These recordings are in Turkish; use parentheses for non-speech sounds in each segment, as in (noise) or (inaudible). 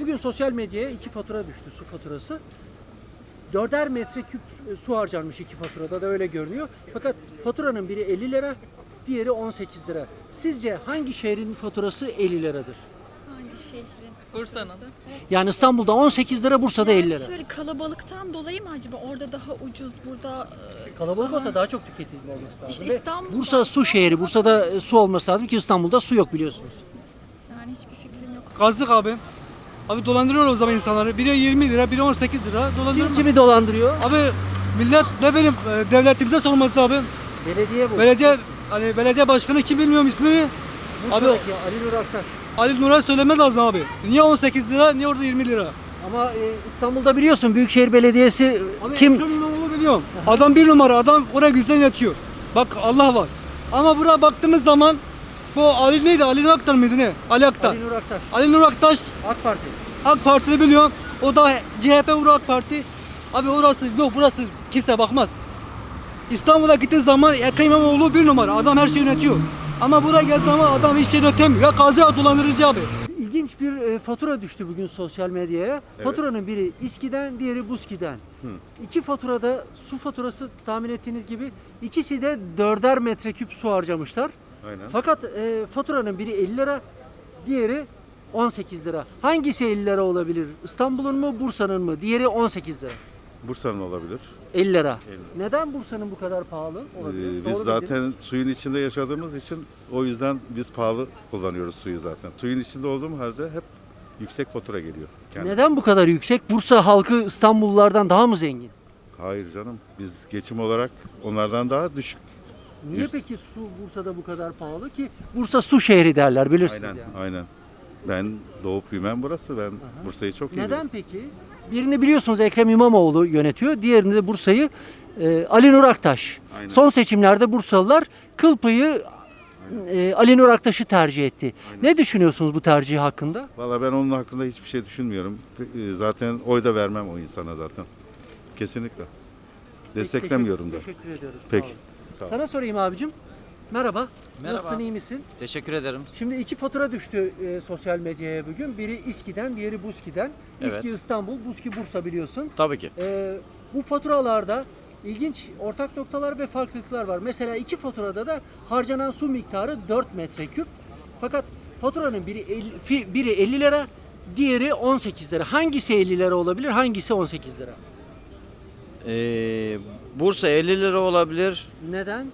Bugün sosyal medyaya iki fatura düştü, su faturası. Dörder metreküp e, su harcanmış iki faturada da öyle görünüyor. Fakat faturanın biri 50 lira, diğeri 18 lira. Sizce hangi şehrin faturası 50 liradır? Hangi şehrin? Bursa'nın. Yani İstanbul'da 18 lira, Bursa'da 50 lira. Şöyle kalabalıktan dolayı mı acaba? Orada daha ucuz, burada e, Kalabalık olsa daha çok tüketim olması lazım. İşte Ve İstanbul'da- Bursa su şehri, Bursa'da e, su olması lazım ki İstanbul'da su yok biliyorsunuz. yani hiçbir fikrim yok. Kazdık abi. Abi dolandırıyor o zaman insanları. Biri 20 lira, biri 18 lira. Dolandırıyor. Kim kimi dolandırıyor? Abi millet ne bileyim e, devletimize sorması abi. Belediye bu. Belediye hani belediye başkanı kim bilmiyorum ismini. Abi Bursa'daki Ali Nur Aktaş. Ali Nur'a söylemez lazım abi. Niye 18 lira, niye orada 20 lira? Ama e, İstanbul'da biliyorsun Büyükşehir Belediyesi Abi kim? Ekrem İmamoğlu biliyorum. Adam bir numara, adam oraya güzel yatıyor. Bak Allah var. Ama buraya baktığımız zaman bu Ali neydi? Ali Nur Aktar mıydı ne? Ali Aktar. Ali Nur Aktaş. Ali Nur Aktaş AK Parti. AK Parti'yi biliyorum. O da CHP vuru AK Parti. Abi orası yok burası kimse bakmaz. İstanbul'a gittiği zaman Ekrem İmamoğlu bir numara. Adam her şeyi yönetiyor. Ama buraya geldiği zaman adam hiç şey yönetemiyor. Ya kazı ya dolandırıcı abi. İlginç bir e, fatura düştü bugün sosyal medyaya. Faturanın biri İSKİ'den, diğeri BUSKİ'den. İki faturada su faturası tahmin ettiğiniz gibi ikisi de dörder metreküp su harcamışlar. Aynen. Fakat e, faturanın biri 50 lira, diğeri 18 lira. Hangisi 50 lira olabilir? İstanbul'un mu, Bursa'nın mı? Diğeri 18 lira. Bursa'nın olabilir. 50 lira. 50 lira. Neden Bursa'nın bu kadar pahalı olabilir? Ee, Doğru biz bildin. zaten suyun içinde yaşadığımız için o yüzden biz pahalı kullanıyoruz suyu zaten. Suyun içinde olduğum halde hep yüksek fatura geliyor. kendi. Neden bu kadar yüksek? Bursa halkı İstanbullulardan daha mı zengin? Hayır canım. Biz geçim olarak onlardan daha düşük. Niye Yüz- peki su Bursa'da bu kadar pahalı ki? Bursa su şehri derler bilirsiniz Aynen, yani. aynen. Ben doğup büyümem burası. Ben Bursa'yı çok iyi Neden bilirim. peki? Birini biliyorsunuz Ekrem İmamoğlu yönetiyor. Diğerini de Bursa'yı e, Ali Nur Aktaş. Aynen. Son seçimlerde Bursalılar kıl payı e, Ali Nur Aktaş'ı tercih etti. Ne düşünüyorsunuz bu tercih hakkında? Valla ben onun hakkında hiçbir şey düşünmüyorum. Ee, Zaten oy da vermem o insana zaten. Kesinlikle. Desteklemiyorum da. Teşekkür, teşekkür ediyoruz. Peki. Sağ olun. Sağ ol. Sana sorayım abicim. Merhaba. Merhaba. Nasılsın, iyi misin? Teşekkür ederim. Şimdi iki fatura düştü e, sosyal medyaya bugün. Biri İSKİ'den, diğeri BUSKİ'den. Evet. İSKİ İstanbul, BUSKİ Bursa biliyorsun. Tabii ki. E, bu faturalarda ilginç ortak noktalar ve farklılıklar var. Mesela iki faturada da harcanan su miktarı 4 metreküp. Fakat faturanın biri 50, fi- biri 50 lira, diğeri 18 lira. Hangisi 50 lira olabilir, hangisi 18 lira? Ee, Bursa 50 lira olabilir. Neden?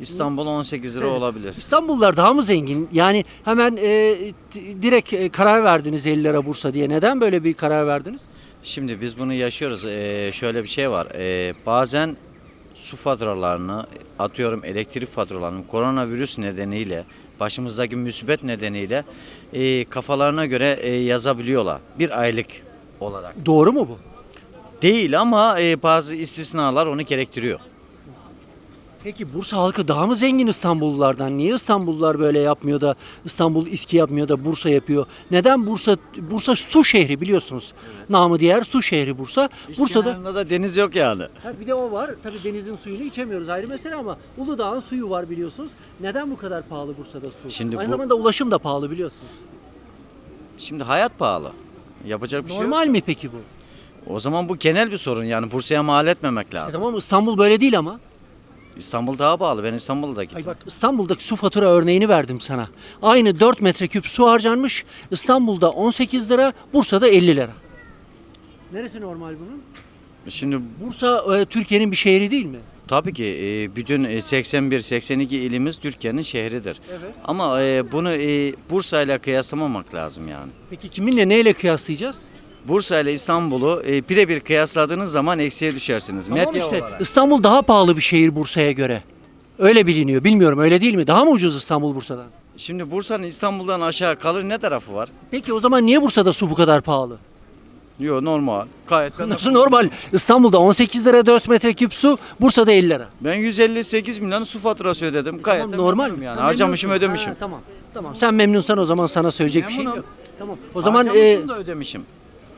İstanbul 18 lira Evet. olabilir. İstanbullular daha mı zengin? Yani hemen e, t- direkt e, karar verdiniz 50 lira Bursa diye. Neden böyle bir karar verdiniz? Şimdi biz bunu yaşıyoruz. Ee, şöyle bir şey var. Ee, bazen su faturalarını atıyorum elektrik faturalarını koronavirüs nedeniyle başımızdaki musibet nedeniyle e, kafalarına göre e, yazabiliyorlar. Bir aylık olarak. Doğru mu bu? Değil ama e, bazı istisnalar onu gerektiriyor. Peki Bursa halkı daha mı zengin İstanbullulardan? Niye İstanbullular böyle yapmıyor da İstanbul İSKİ yapmıyor da Bursa yapıyor? Neden Bursa Bursa su şehri biliyorsunuz. Namı diğer su şehri Bursa. Bursa'da Kenarında da deniz yok yani. Ha, bir de o var. Tabii denizin suyunu içemiyoruz ayrı mesele ama Uludağ'ın suyu var biliyorsunuz. Neden bu kadar pahalı Bursa'da su? Şimdi Aynı bu- zamanda ulaşım da pahalı biliyorsunuz. Şimdi hayat pahalı. Yapacak bir şey yok. Normal mi peki bu? O zaman bu genel bir sorun yani Bursa'ya mal etmemek E lazım. tamam İstanbul böyle değil ama. İstanbul daha pahalı. Ben İstanbul'da gittim. Ay bak İstanbul'daki su fatura örneğini verdim sana. Aynı 4 metreküp su harcanmış. İstanbul'da 18 lira, Bursa'da 50 lira. Neresi normal bunun? Şimdi Bursa e, Türkiye'nin bir şehri değil mi? tabii ki e, bütün 81-82 ilimiz Türkiye'nin şehridir. Evet. Ama e, bunu e, Bursa ile kıyaslamamak lazım yani. Peki kiminle neyle kıyaslayacağız? Bursa ile İstanbul'u e, birebir kıyasladığınız zaman eksiye düşersiniz. Tamam Medya işte olarak. İstanbul daha pahalı bir şehir Bursa'ya göre. Öyle biliniyor. Bilmiyorum öyle değil mi? Daha mı ucuz İstanbul Bursa'dan? Şimdi Bursa'nın İstanbul'dan aşağı kalır ne tarafı var? Peki o zaman niye Bursa'da su bu kadar pahalı? Yok normal. Gayet (laughs) Nasıl normal? İstanbul'da 18 lira 4 metreküp su, Bursa'da 50 lira. ben 158 milyon su faturası ödedim. Gayet Tamam normal. memnunum yani. Ha, Harcamışım memnunsun. ödemişim. Ha, tamam. Tamam. Sen memnunsan o zaman sana söyleyecek bir şey Memnunum. yok. Tamam. O zaman e, da ödemişim.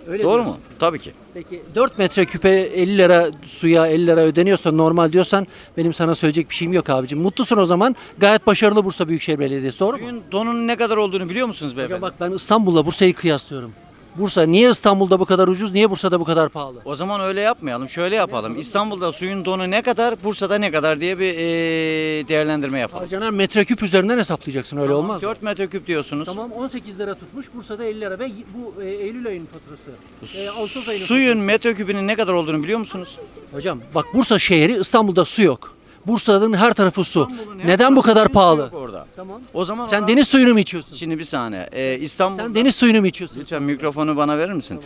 Öyle Doğru mu? Tabii ki. Peki 4 metreküpe 50 lira suya 50 lira ödeniyorsa normal diyorsan benim sana söyleyecek bir şeyim yok abicim. Mutlusun o zaman. Gayet başarılı Bursa Büyükşehir Belediyesi doğru mu? Suyun donunun ne kadar olduğunu biliyor musunuz beyefendi? Hocam bak ben İstanbul'la Bursa'yı kıyaslıyorum. Bursa niye İstanbul'da bu kadar ucuz, niye Bursa'da bu kadar pahalı? O zaman öyle yapmayalım. Şöyle yapalım. İstanbul'da suyun donu ne kadar, Bursa'da ne kadar diye bir eee, değerlendirme yapalım. Harcanan metreküp üzerinden hesaplayacaksın öyle olmaz mı? 4 metreküp diyorsunuz. Tamam 18 lira tutmuş Bursa'da 50 lira ve bu e, Eylül ayının faturası. E, Ağustos ayının Suyun metreküpünün ne kadar olduğunu biliyor musunuz? faturası. Hocam bak Bursa şehri İstanbul'da su yok. Bursa'nın her tarafı su. Neden bu kadar pahalı? Orada. Tamam. O zaman Sen deniz suyunu mu içiyorsun? Şimdi bir saniye. Ee, İstanbul. Sen deniz suyunu mu içiyorsun? Lütfen mikrofonu bana verir misin?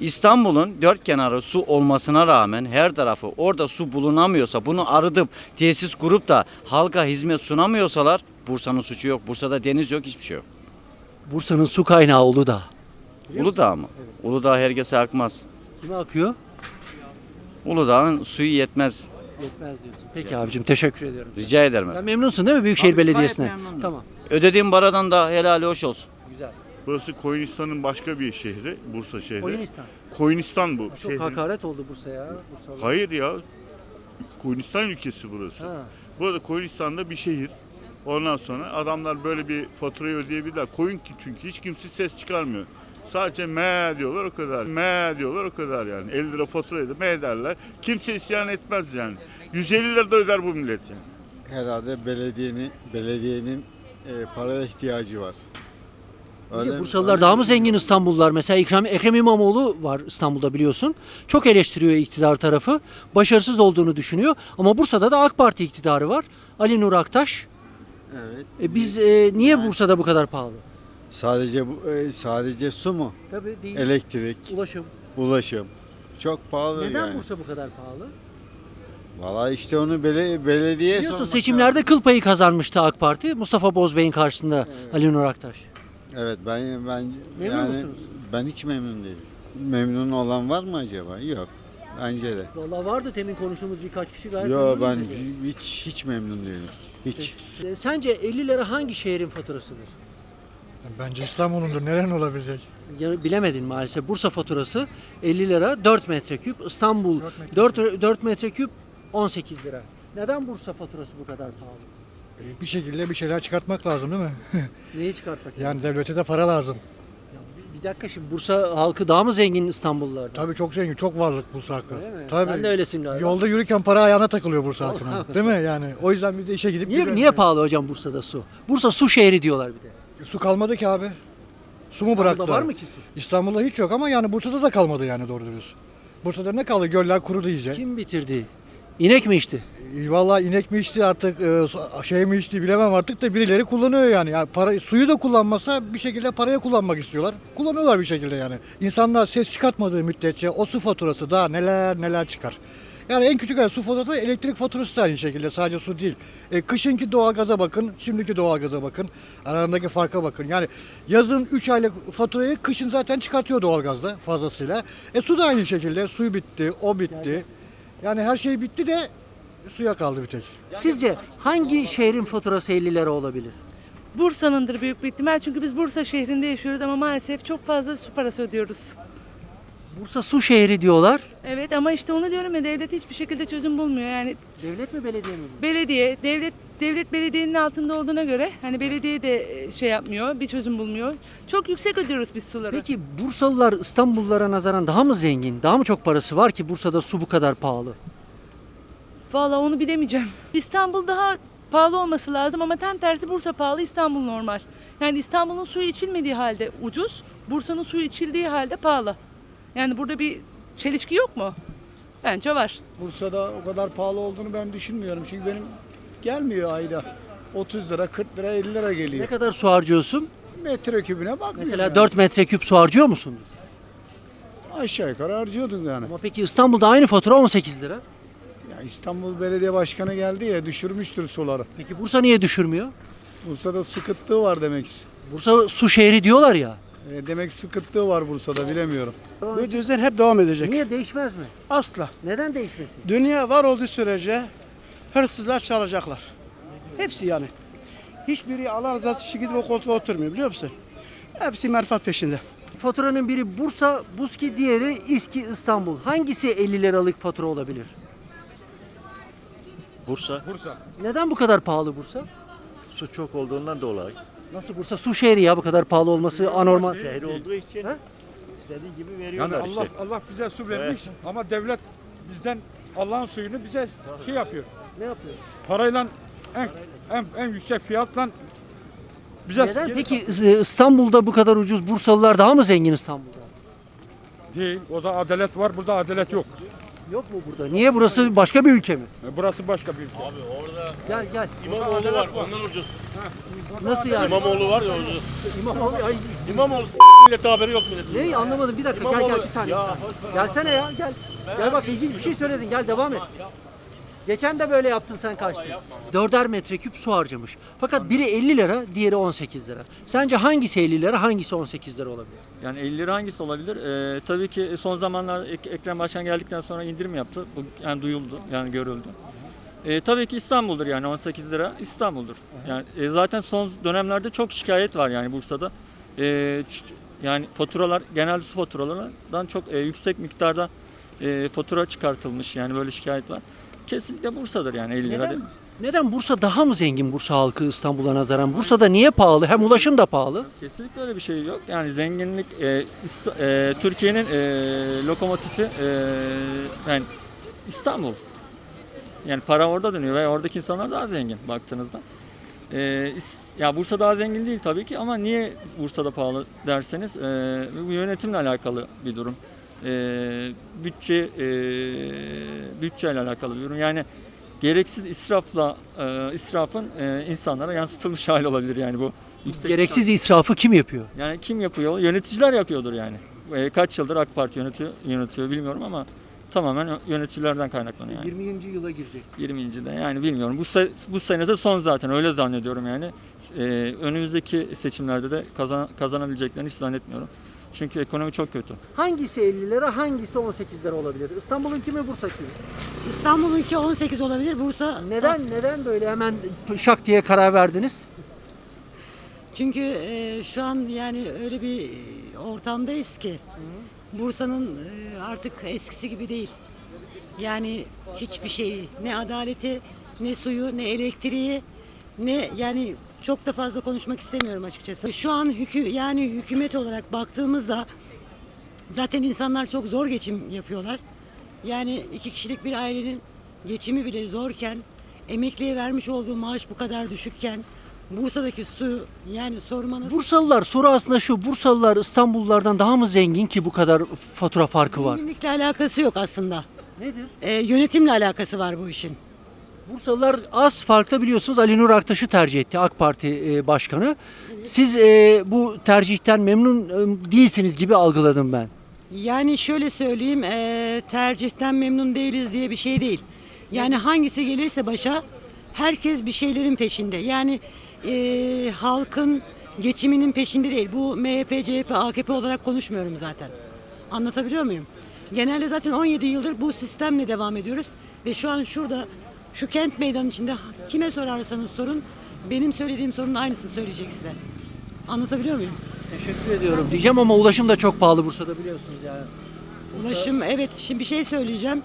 İstanbul'un dört kenarı su olmasına rağmen her tarafı orada su bulunamıyorsa bunu arıtıp tesis kurup da halka hizmet sunamıyorsalar Bursa'nın suçu yok. Bursa'da deniz yok hiçbir şey yok. Bursa'nın su kaynağı Uludağ. Uludağ mı? Uludağ herkese akmaz. Kime akıyor? Uludağ'ın suyu yetmez. Yetmez diyorsun. Peki abicim teşekkür ediyorum. Rica ederim. Sen memnunsun değil mi Büyükşehir Tabii, gayet Belediyesi'ne? memnunum. Tamam. Ödediğim paradan da helali hoş olsun. Güzel. Burası Koyunistan'ın başka bir şehri, Bursa şehri. Koyunistan. Koyunistan bu. Çok şehrin. hakaret oldu Bursa ya. Bursa. Hayır ya. Koyunistan ülkesi burası. Ha. Burada Koyunistan'da bir şehir. Ondan sonra adamlar böyle bir faturayı ödeyebilirler. Koyun ki çünkü hiç kimse ses çıkarmıyor. Sadece me diyorlar o kadar. Me diyorlar o kadar yani. 50 lira faturayı da me derler. Kimse isyan etmez yani. 150 lira da öder bu millet yani. herhalde belediyenin belediyenin e, paraya ihtiyacı var. Öyle- Bursalılar öyle daha mı zengin İstanbullular? Mesela Ekrem, Ekrem İmamoğlu var İstanbul'da biliyorsun. Çok eleştiriyor iktidar tarafı. Başarısız olduğunu düşünüyor. Ama Bursa'da da AK Parti iktidarı var. Ali Nur Aktaş. Evet. E biz e, niye Bursa'da bu kadar pahalı? Sadece bu e, sadece su mu? Tabii değil. Elektrik, Ulaşım. ulaşım. Çok pahalı Neden yani. Bursa bu kadar pahalı? Valla işte onu bele, belediye Biliyorsun sormak seçimlerde kıl payı kazanmıştı AK Parti. Mustafa Bozbey'in karşısında Ali Nur Aktaş. Evet ben ben Memnun yani musunuz? ben hiç memnun değilim. Memnun olan var mı acaba? Yok. Bence de. Vallahi vardı temin konuştuğumuz birkaç kişi gayet Yok memnun ben dedi. hiç hiç memnun değilim. Hiç. E, Sence 50 lira hangi şehrin faturasıdır? Bence İstanbul'undur. Neren olabilecek? Ya, bilemedin maalesef. Bursa faturası 50 lira 4 metreküp. İstanbul 4 metreküp. 4, 4 metreküp 18 lira. Neden Bursa faturası bu kadar pahalı? E, Bir şekilde bir şeyler çıkartmak lazım değil mi? (laughs) Neyi çıkartmak? yani devlete de para lazım. Bir dakika şimdi Bursa halkı daha mı zengin İstanbullulardan? Tabii çok zengin, çok varlık Bursa halkı. Öyle mi? Tabii. Sen de öylesin galiba. Yolda yürürken para ayağına takılıyor Bursa halkına. değil mi? Yani o yüzden biz de işe gidip Niye, geliyoruz niye pahalı hocam Bursa'da su? Bursa su şehri diyorlar bir de. Su kalmadı ki abi. Su mu İstanbul'da bıraktılar? var mı ki su? İstanbul'da hiç yok ama yani Bursa'da da kalmadı yani doğru dürüst. Bursa'da ne kaldı? Göller kurudu iyice. Kim bitirdi? İnek mi içti? E, Vallahi inek mi içti artık e, su- şey mi içti bilemem artık da birileri kullanıyor yani. yani para, suyu da kullanmasa bir şekilde paraya kullanmak istiyorlar. Kullanıyorlar bir şekilde yani. İnsanlar ses çıkartmadığı müddetçe o su faturası daha neler neler çıkar. Yani en küçük ay su faturası elektrik faturası da aynı şekilde sadece su değil. E, kışınki doğalgaza bakın, şimdiki doğalgaza bakın. Aralarındaki farka bakın. Yani yazın 3 aylık faturayı kışın zaten çıkartıyor doğalgazda fazlasıyla. E su da aynı şekilde. Su bitti, o bitti. Yani her şey bitti de suya kaldı bir tek. Sizce hangi şehrin faturası 50 lira olabilir? Bursa'nındır büyük bir ihtimal çünkü biz Bursa şehrinde yaşıyoruz ama maalesef çok fazla su parası ödüyoruz. Bursa su şehri diyorlar. Evet ama işte onu diyorum ya devlet hiçbir şekilde çözüm bulmuyor. Yani Devlet mi belediye mi bu? belediye, devlet devlet belediyenin altında olduğuna göre hani belediye de e, şey yapmıyor, bir çözüm bulmuyor. Çok yüksek ödüyoruz biz suları. Peki Bursalılar İstanbullulara nazaran daha mı zengin? Daha mı çok parası var ki Bursa'da su bu kadar pahalı? Vallahi onu bilemeyeceğim. İstanbul daha pahalı olması lazım ama tam tersi Bursa pahalı, İstanbul normal. Yani İstanbul'un suyu içilmediği halde ucuz, Bursa'nın suyu içildiği halde pahalı. Yani burada bir çelişki yok mu? Bence var. Bursa'da o kadar pahalı olduğunu ben düşünmüyorum. Çünkü benim gelmiyor ayda. 30 lira, 40 lira, 50 lira Ne geliyor. kadar su harcıyorsun? Metrekübüne bakmıyorum. Mesela yani. 4 metreküp su harcıyor musun? Aşağı yukarı harcıyordun yani. Ama peki İstanbul'da aynı fatura 18 lira. Ya İstanbul Belediye Başkanı geldi ya düşürmüştür suları. Peki Bursa niye düşürmüyor? Bursa'da su kıtlığı var demek. Bursa su şehri diyorlar ya. E, demek su kıtlığı var Bursa'da bilemiyorum. Bu düzen hep devam edecek. Niye değişmez mi? Asla. Neden değişmesin? Dünya var olduğu sürece hırsızlar çalacaklar. Hepsi yani. Hiçbiri Allah rızası için gidip o koltuğa oturmuyor biliyor musun? Hepsi menfaat peşinde. faturanın biri Bursa, Buski, diğeri İSKİ İstanbul. Hangisi 50 liralık fatura olabilir? Bursa. Neden bu kadar pahalı Bursa? Su çok olduğundan dolayı. Nasıl Bursa su şehri ya bu kadar pahalı olması anormal. Şehri olduğu için Ha? istediği gibi Yani veriyorlar Allah işte. Allah bize su vermiş ama devlet bizden Allah'ın suyunu bize şey yapıyor. Ne yapıyor? Parayla en en, en yüksek fiyatla bize Neden peki İ- İstanbul'da bu kadar ucuz Bursalılar daha mı zengin İstanbul'da? değil. O da adalet var. Burada adalet yok. Yok mu burada? Niye burası başka bir ülke mi? E, Burası başka bir ülke. Gel gel. İmamoğlu var, ondan ucuz. Nasıl yani? İmamoğlu var ya ucuz. İmamoğlu ay, İmamoğlu millet haberi yok millet. ne anlamadım bir dakika gel gel bir saniye. Gelsene ya gel. Gel bak ilginç bir şey söyledin gel devam et. Geçen de böyle yaptın sen kaçtın. Dörder metreküp su harcamış. Fakat biri 50 lira, diğeri 18 lira. Sence hangisi 50 lira, hangisi 18 lira olabilir? Yani 50 lira hangisi olabilir? Ee, tabii ki son zamanlarda Ek- Ekrem Başkan geldikten sonra indirim yaptı. Bu yani duyuldu, yani görüldü. Ee, tabii ki İstanbul'dur yani 18 lira İstanbul'dur. Yani e, zaten son dönemlerde çok şikayet var yani Bursa'da. Ee, yani faturalar genelde su faturalarından çok e, yüksek miktarda e, fatura çıkartılmış yani böyle şikayet var. Kesinlikle Bursa'dır yani 50 lira. Neden? Neden Bursa daha mı zengin Bursa halkı İstanbul'a nazaran? Bursa'da niye pahalı? Hem ulaşım da pahalı. Kesinlikle öyle bir şey yok. Yani zenginlik e, İsta- e, Türkiye'nin e, lokomotifi e, yani İstanbul. Yani para orada dönüyor ve oradaki insanlar daha zengin baktığınızda. E, is- ya Bursa daha zengin değil tabii ki ama niye Bursa'da pahalı derseniz e, bu yönetimle alakalı bir durum. E, bütçe e, bütçeyle alakalı bir durum. Yani gereksiz israfla e, israfın e, insanlara yansıtılmış (laughs) hali olabilir yani bu. yüksek Gereksiz israfı kim yapıyor? yani kim yapıyor? Yöneticiler yapıyordur yani. E, kaç yıldır AK Parti yönetiyor, yönetiyor bilmiyorum ama tamamen yöneticilerden kaynaklanıyor yani. 20. yıla girecek. 20. de yani bilmiyorum. Bu se- bu sene de son zaten öyle zannediyorum yani. E, önümüzdeki seçimlerde de kazan kazanabileceklerini hiç zannetmiyorum. Çünkü ekonomi çok kötü. Hangisi 50 lira, hangisi 18 lira olabilir? İstanbul'un kimi, Bursa kimi? İstanbul'unki 18 olabilir. Bursa Neden neden böyle hemen şak diye karar verdiniz? Çünkü e, şu an yani öyle bir ortamdayız ki Bursa'nın e, artık eskisi gibi değil. Yani hiçbir şeyi, ne adaleti, ne suyu, ne elektriği, ne yani çok da fazla konuşmak istemiyorum açıkçası. Şu an hükü yani hükümet olarak baktığımızda zaten insanlar çok zor geçim yapıyorlar. Yani iki kişilik bir ailenin geçimi bile zorken, emekliye vermiş olduğu maaş bu kadar düşükken, Bursa'daki su yani sormanız Bursalılar soru aslında şu. Bursalılar İstanbullulardan daha mı zengin ki bu kadar fatura farkı var? zenginlikle alakası yok aslında. Nedir? Ee, yönetimle alakası var bu işin. Bursalılar az farklı biliyorsunuz Ali Nur Aktaş'ı tercih etti AK Parti e, başkanı. Siz e, bu tercihten memnun e, değilsiniz gibi algıladım ben. Yani şöyle söyleyeyim, eee, tercihten memnun değiliz diye bir şey değil. Yani hangisi gelirse başa herkes bir şeylerin peşinde. Yani eee, halkın geçiminin peşinde değil. Bu MHP, CHP, AKP olarak konuşmuyorum zaten. Anlatabiliyor muyum? Genelde zaten 17 yıldır bu sistemle devam ediyoruz. Ve şu an şurada, şu kent meydanı içinde kime sorarsanız sorun, benim söylediğim sorunun aynısını söyleyecek size. Anlatabiliyor muyum? Teşekkür ediyorum diyeceğim ama ulaşım da çok pahalı Bursa'da biliyorsunuz yani. Ulaşım evet şimdi bir şey söyleyeceğim.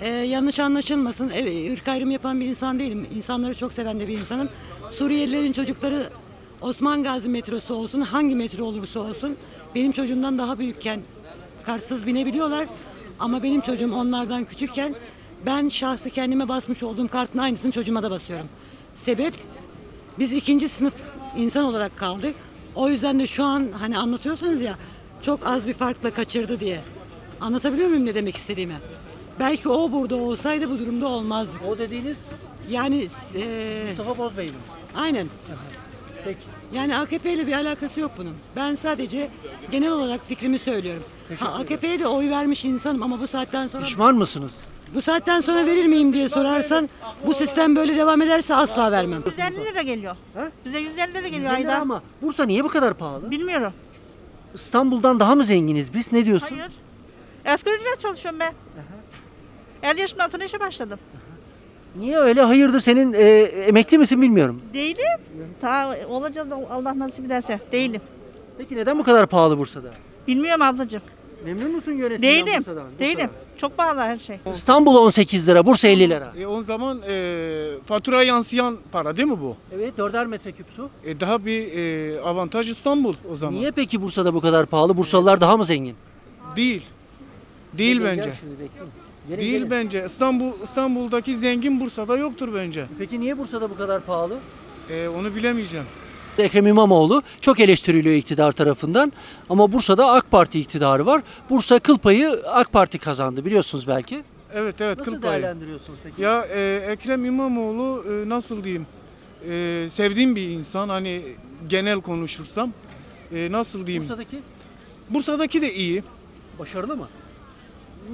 Ee, yanlış anlaşılmasın. Evet, ırk ayrımı yapan bir insan değilim. İnsanları çok seven de bir insanım. Suriyelilerin çocukları Osman Gazi metrosu olsun, hangi metro olursa olsun benim çocuğumdan daha büyükken kartsız binebiliyorlar. Ama benim çocuğum onlardan küçükken ben şahsı kendime basmış olduğum kartın aynısını çocuğuma da basıyorum. Sebep biz ikinci sınıf insan olarak kaldık. O yüzden de şu an hani anlatıyorsunuz ya çok az bir farkla kaçırdı diye. Anlatabiliyor muyum ne demek istediğimi? Belki o burada olsaydı bu durumda olmazdı. O dediğiniz Yani eee, Mustafa Bozbeyli mi? aynen. Peki. Yani AKP ile bir alakası yok bunun. Ben sadece genel olarak fikrimi söylüyorum. Ha, AKP'ye de oy vermiş insanım ama bu saatten sonra Pişman mısınız? Bu saatten sonra verir miyim diye sorarsan bu sistem böyle devam ederse asla vermem. 150 lira geliyor. Ha? Bize 150 lira geliyor 150 ayda. ama Bursa niye bu kadar pahalı? Bilmiyorum. İstanbul'dan daha mı zenginiz biz? Ne diyorsun? Hayır. Asgari ücret çalışıyorum ben. 50 yaşından sonra işe başladım. Niye öyle? Hayırdır senin e, emekli misin bilmiyorum. Değilim. Ta olacağız Allah nasip ederse. Değilim. Peki neden bu kadar pahalı Bursa'da? Bilmiyorum ablacığım. Memnun musun yönetimden Değilim. Bursa'dan? Değilim. Bursa'dan? Çok pahalı her şey. İstanbul 18 lira, Bursa 50 lira. E, o zaman e, faturaya yansıyan para değil mi bu? Evet, 4'er metreküp su. E, daha bir e, avantaj İstanbul o zaman. Niye peki Bursa'da bu kadar pahalı? Bursalılar daha mı zengin? Değil. Değil Gelin, bence. gel şimdi, bekleyin. Gelin, Değil gelin. bence. İstanbul İstanbul'daki zengin Bursa'da yoktur bence. Peki niye Bursa'da bu kadar pahalı? E, onu bilemeyeceğim. Ekrem İmamoğlu çok eleştiriliyor iktidar tarafından ama Bursa'da AK Parti iktidarı var. Bursa kıl payı AK Parti kazandı biliyorsunuz belki. Evet evet Nasıl kıl payı. değerlendiriyorsunuz peki? Ya e, Ekrem İmamoğlu e, nasıl diyeyim? E, sevdiğim bir insan hani genel konuşursam. E, nasıl diyeyim? Bursa'daki Bursa'daki de iyi. başarılı mı?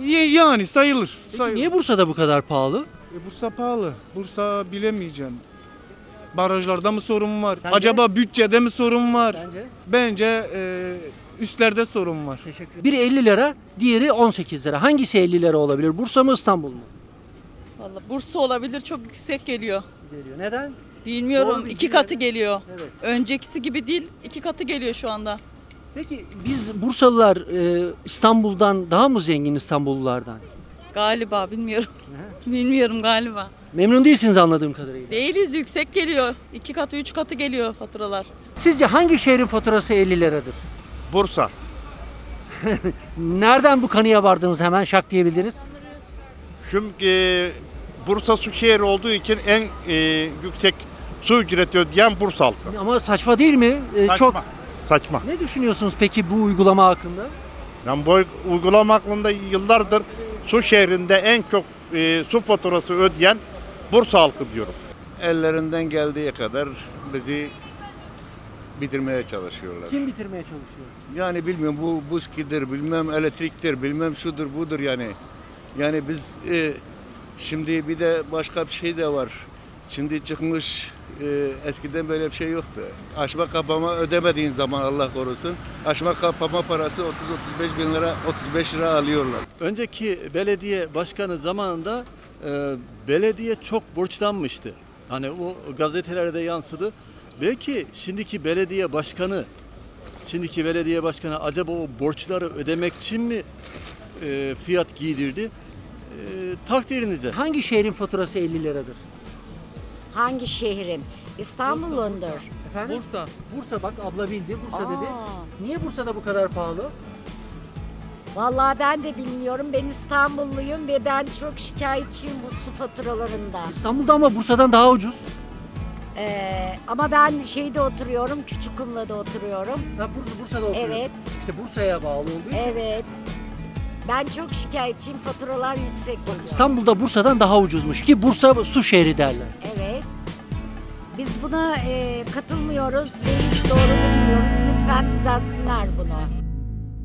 Y- Yani sayılır. Peki sayılır. niye Bursa'da bu kadar pahalı? E, Bursa pahalı. Bursa bilemeyeceğim. Barajlarda mı sorun var? Sence? Acaba bütçede mi sorun var? Bence. Bence e, üstlerde sorun var. Biri 50 lira, diğeri 18 lira. Hangisi 50 lira olabilir? Bursa mı İstanbul mu? Vallahi Bursa olabilir çok yüksek geliyor. Geliyor. Neden? Bilmiyorum Doğru iki bilgi katı verin. geliyor. Evet. Öncekisi gibi değil iki katı geliyor şu anda. Peki biz Bursalılar e, İstanbul'dan daha mı zengin İstanbullulardan? Galiba bilmiyorum. (laughs) bilmiyorum galiba. Memnun değilsiniz anladığım kadarıyla. Değiliz yüksek geliyor. İki katı üç katı geliyor faturalar. Sizce hangi şehrin faturası 50 liradır? Bursa. (laughs) Nereden bu kanıya vardınız hemen şak diyebiliriz? Çünkü Bursa su şehri olduğu için en e, yüksek su ücreti ödeyen Bursa halkı. Ama saçma değil mi? E, Saçma. çok Saçma. Ne düşünüyorsunuz peki bu uygulama hakkında? Ben bu uygulama aklında yıllardır su şehrinde en çok e, su faturası ödeyen Bursa halkı diyorum. Ellerinden geldiği kadar bizi bitirmeye çalışıyorlar. Kim bitirmeye çalışıyor? Yani bilmiyorum bu buzkidir, bilmem elektriktir, bilmem şudur budur yani. Yani biz e, şimdi bir de başka bir şey de var. Şimdi çıkmış e, eskiden böyle bir şey yoktu. Açma kapama ödemediğin zaman Allah korusun. Açma kapama parası 30-35 bin lira 35 lira alıyorlar. Önceki belediye başkanı zamanında e, belediye çok borçlanmıştı. Hani o gazetelerde yansıdı. Belki şimdiki belediye başkanı şimdiki belediye başkanı acaba o borçları ödemek için mi e, fiyat giydirdi? E, takdirinize. Hangi şehrin faturası 50 liradır? Hangi şehrin? İstanbul'undur. Efendim? Bursa. Bursa bak abla bildi. Bursa Aa. dedi. Niye Bursa'da bu kadar pahalı? Vallahi ben de bilmiyorum. Ben İstanbulluyum ve ben çok şikayetçiyim bu su faturalarından. İstanbul'da ama Bursa'dan daha ucuz. Ee, ama ben şeyde oturuyorum, Küçükkumla'da oturuyorum. Ha, Bur- Bursa'da oturuyorsun. Evet, İşte Bursa'ya bağlı olduğu için. evet. Ben çok şikayetçiyim. Faturalar yüksek oluyor. İstanbul'da Bursa'dan daha ucuzmuş ki Bursa su şehri derler. Evet. Biz buna e, katılmıyoruz ve hiç doğru bulmuyoruz. Lütfen düzelsinler bunu.